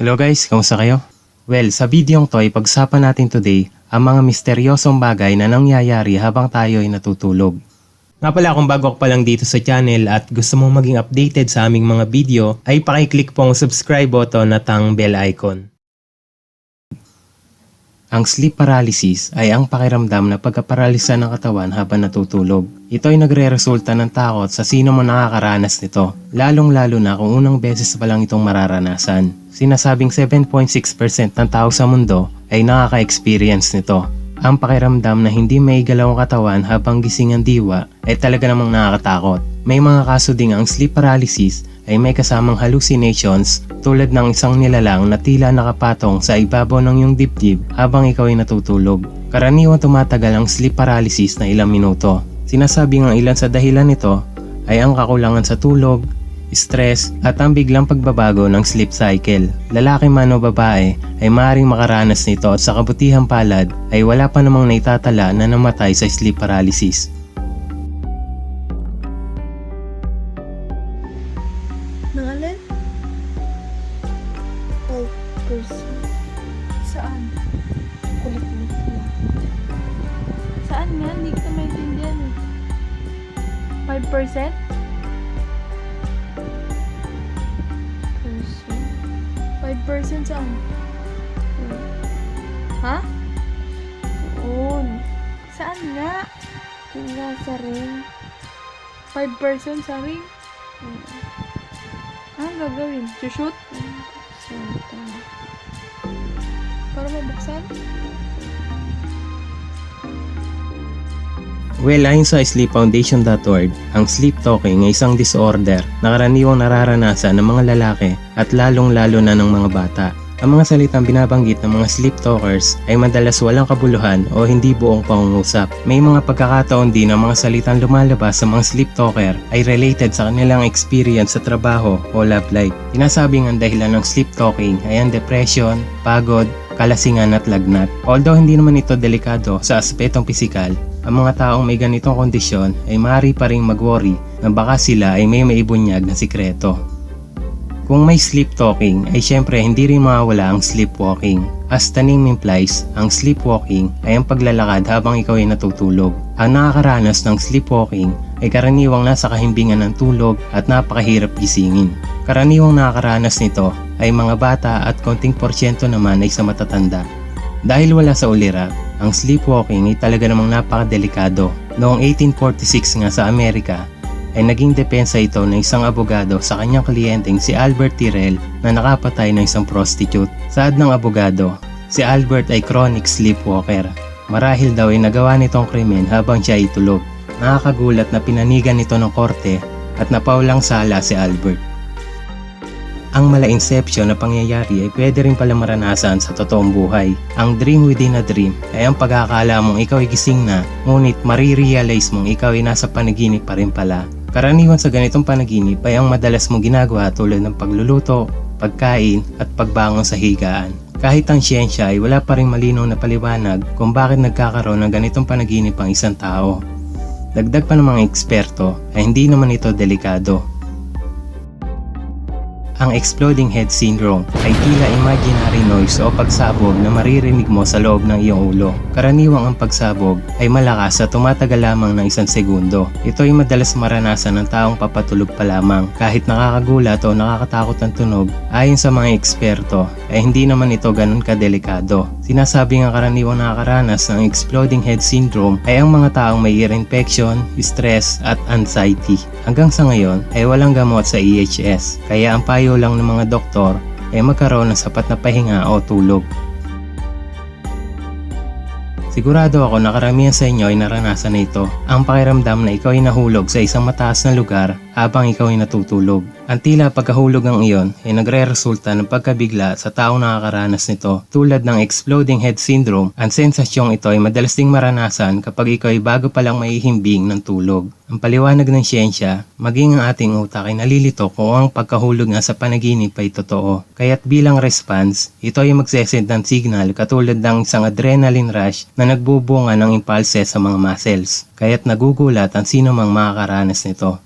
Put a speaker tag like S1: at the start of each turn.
S1: Hello guys, kamusta kayo? Well, sa videong to ay pagsapan natin today ang mga misteryosong bagay na nangyayari habang tayo ay natutulog. Nga pala kung bago ka pa lang dito sa channel at gusto mong maging updated sa aming mga video ay pakiclick po ang subscribe button at ang bell icon. Ang sleep paralysis ay ang pakiramdam na pagkaparalisa ng katawan habang natutulog. Ito ay nagre-resulta ng takot sa sino mo nakakaranas nito, lalong-lalo na kung unang beses pa lang itong mararanasan. Sinasabing 7.6% ng tao sa mundo ay nakaka-experience nito. Ang pakiramdam na hindi may galaw katawan habang gising ang diwa ay talaga namang nakakatakot. May mga kaso ding ang sleep paralysis ay may kasamang hallucinations tulad ng isang nilalang na tila nakapatong sa ibabaw ng iyong dibdib habang ikaw ay natutulog. Karaniwan tumatagal ang sleep paralysis na ilang minuto. Sinasabi ang ilan sa dahilan nito ay ang kakulangan sa tulog, stress at ang biglang pagbabago ng sleep cycle. Lalaki man o babae ay maaaring makaranas nito at sa kabutihang palad ay wala pa namang naitatala na namatay sa sleep paralysis.
S2: Nangalan? Ay, oh, person. Saan? Kulit-kulit. Saan nga? Hindi kita maintindihan 5%? Percent saan? Ha? Oo. Saan nga?
S3: Tingnan sa ring.
S2: Five percent sa ring? Anong gagawin? Shoot?
S3: Santa.
S2: Para mabuksan?
S1: Well, ayon sa sleepfoundation.org, ang sleep talking ay isang disorder na karaniwang nararanasan ng mga lalaki at lalong-lalo na ng mga bata. Ang mga salitang binabanggit ng mga sleep talkers ay madalas walang kabuluhan o hindi buong pangungusap. May mga pagkakataon din na mga salitang lumalabas sa mga sleep talker ay related sa kanilang experience sa trabaho o love life. Sinasabing ang dahilan ng sleep talking ay ang depression, pagod, kalasingan at lagnat. Although hindi naman ito delikado sa aspetong pisikal, ang mga taong may ganitong kondisyon ay maaari pa ring mag-worry na baka sila ay may maibunyag na sikreto. Kung may sleep talking ay syempre hindi rin mawawala ang sleepwalking. As the name implies, ang sleepwalking ay ang paglalakad habang ikaw ay natutulog. Ang nakakaranas ng sleepwalking ay karaniwang nasa kahimbingan ng tulog at napakahirap gisingin. Karaniwang nakakaranas nito ay mga bata at konting porsyento naman ay sa matatanda. Dahil wala sa ulira, ang sleepwalking ay talaga namang napakadelikado. Noong 1846 nga sa Amerika, ay naging depensa ito ng isang abogado sa kanyang kliyenteng si Albert Tyrrell na nakapatay ng isang prostitute. Saad ng abogado, si Albert ay chronic sleepwalker. Marahil daw ay nagawa nitong krimen habang siya ay tulog. Nakakagulat na pinanigan nito ng korte at napaulang sala si Albert. Ang mala inception na pangyayari ay pwede rin pala maranasan sa totoong buhay. Ang dream within a dream ay ang pagkakala mong ikaw ay gising na, ngunit marirealize mong ikaw ay nasa panaginip pa rin pala. Karaniwan sa ganitong panaginip ay ang madalas mong ginagawa tulad ng pagluluto, pagkain at pagbangon sa higaan. Kahit ang siyensya ay wala pa rin malinaw na paliwanag kung bakit nagkakaroon ng ganitong panaginip ang isang tao. Dagdag pa ng mga eksperto ay hindi naman ito delikado ang exploding head syndrome ay tila imaginary noise o pagsabog na maririnig mo sa loob ng iyong ulo. Karaniwang ang pagsabog ay malakas at tumatagal lamang ng isang segundo. Ito ay madalas maranasan ng taong papatulog pa lamang. Kahit nakakagulat o nakakatakot ang tunog, ayon sa mga eksperto, ay hindi naman ito ganun kadelikado. Sinasabi nga karaniwang nakakaranas ng exploding head syndrome ay ang mga taong may ear infection, stress at anxiety. Hanggang sa ngayon ay walang gamot sa EHS, kaya ang payo lang ng mga doktor ay magkaroon ng sapat na pahinga o tulog. Sigurado ako na karamihan sa inyo ay naranasan na ito, ang pakiramdam na ikaw ay nahulog sa isang mataas na lugar habang ikaw ay natutulog. Ang tila pagkahulog ng iyon ay nagre-resulta ng pagkabigla sa taong nakakaranas nito. Tulad ng exploding head syndrome, ang sensasyong ito ay madalas ding maranasan kapag ikaw ay bago pa lang maihimbing ng tulog. Ang paliwanag ng siyensya, maging ang ating utak ay nalilito kung ang pagkahulog nga sa panaginip ay totoo. Kaya't bilang response, ito ay magsesend ng signal katulad ng isang adrenaline rush na nagbubunga ng impulses sa mga muscles. Kaya't nagugulat ang sino mang makakaranas nito.